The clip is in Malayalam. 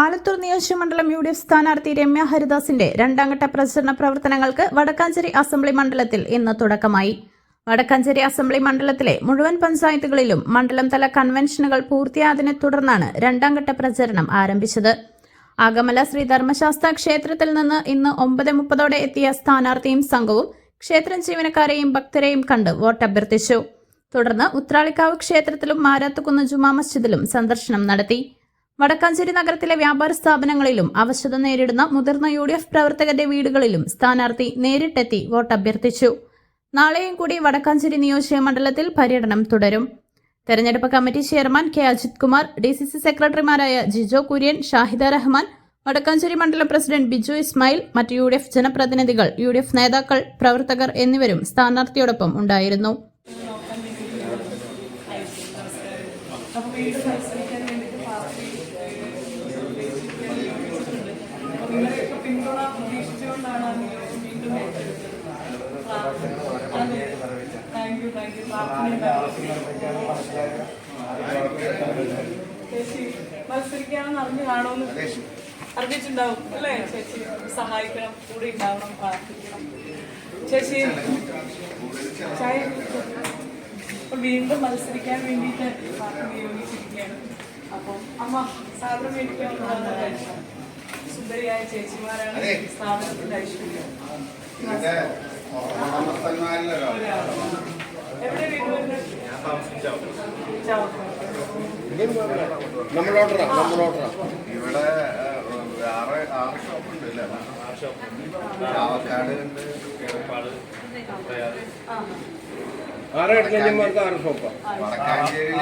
ആലത്തൂർ നിയോജകമണ്ഡലം യു ഡി എഫ് സ്ഥാനാർത്ഥി രമ്യ ഹരിദാസിന്റെ രണ്ടാംഘട്ട പ്രചരണ പ്രവർത്തനങ്ങൾക്ക് വടക്കാഞ്ചേരി അസംബ്ലി മണ്ഡലത്തിൽ ഇന്ന് തുടക്കമായി. വടക്കാഞ്ചേരി അസംബ്ലി മണ്ഡലത്തിലെ മുഴുവൻ പഞ്ചായത്തുകളിലും മണ്ഡലം തല കൺവെൻഷനുകൾ പൂർത്തിയായതിനെ തുടർന്നാണ് രണ്ടാംഘട്ട പ്രചരണം ആരംഭിച്ചത്. ആഗമല ശ്രീ ധർമ്മശാസ്ത്ര ക്ഷേത്രത്തിൽ നിന്ന് ഇന്ന് ഒമ്പത് മുപ്പതോടെ എത്തിയ സ്ഥാനാർത്ഥിയും സംഘവും ക്ഷേത്രം ജീവനക്കാരെയും ഭക്തരെയും കണ്ട് വോട്ട് അഭ്യർത്ഥിച്ചു തുടർന്ന് ഉത്രാളിക്കാവ് ക്ഷേത്രത്തിലും മാരാത്തുകുന്ന് ജുമാ മസ്ജിദിലും സന്ദർശനം നടത്തി. വടക്കാഞ്ചേരി നഗരത്തിലെ വ്യാപാര സ്ഥാപനങ്ങളിലും അവശത നേരിടുന്ന മുതിർന്ന യു ഡി എഫ് പ്രവർത്തകരുടെ വീടുകളിലും സ്ഥാനാർത്ഥി നേരിട്ടെത്തി വോട്ട് അഭ്യർത്ഥിച്ചു. നാളെയും കൂടി വടക്കാഞ്ചേരി നിയോജക മണ്ഡലത്തിൽ പര്യടനം തുടരും. തെരഞ്ഞെടുപ്പ് committee chairman K Ajith Kumar D C C സെക്രട്ടറിമാരായ ജിജോ കുര്യൻ ഷാഹിദ റഹ്മാൻ വടക്കാഞ്ചേരി മണ്ഡലം പ്രസിഡന്റ് ബിജു ഇസ്മായിൽ മറ്റ് യു ഡി എഫ് ജനപ്രതിനിധികൾ യു ഡി എഫ് നേതാക്കൾ പ്രവർത്തകർ എന്നിവരും സ്ഥാനാർത്ഥിയോടൊപ്പം ഉണ്ടായിരുന്നു. പിന്തുണ പ്രതീക്ഷിച്ചുകൊണ്ടാണ് വീണ്ടും താങ്ക് യു താങ്ക് യു ചേച്ചി മത്സരിക്കാമെന്ന് അറിഞ്ഞു കാണുമെന്ന് അറിഞ്ഞിട്ടുണ്ടാവും അല്ലേ? ചേച്ചി സഹായിക്കണം കൂടെ ഉണ്ടാവണം പ്രാർത്ഥിക്കണം. ചേച്ചി ചായ വീണ്ടും മത്സരിക്കാൻ വേണ്ടിയിട്ട് നിയോഗിച്ചിരിക്കുകയാണ്. അപ്പം അമ്മ സാധനം മേടിക്കാൻ ചേച്ചിമാരാണ് സ്ഥാപനത്തിന്റെ ഐശ്വര്യം. എവിടെ. നമ്മളോട്ടറ നമ്മളോട്ടറ ഇവിടെ ആറ് ആറ് ഷോപ്പുണ്ട് അല്ലേ? ചാവക്കാട് ഉണ്ട് ആ. ആറ് എട്ടഞ്ചന്മാർക്ക് ആറ് ഷോപ്പാണ് വടക്കാഞ്ചേരിയിൽ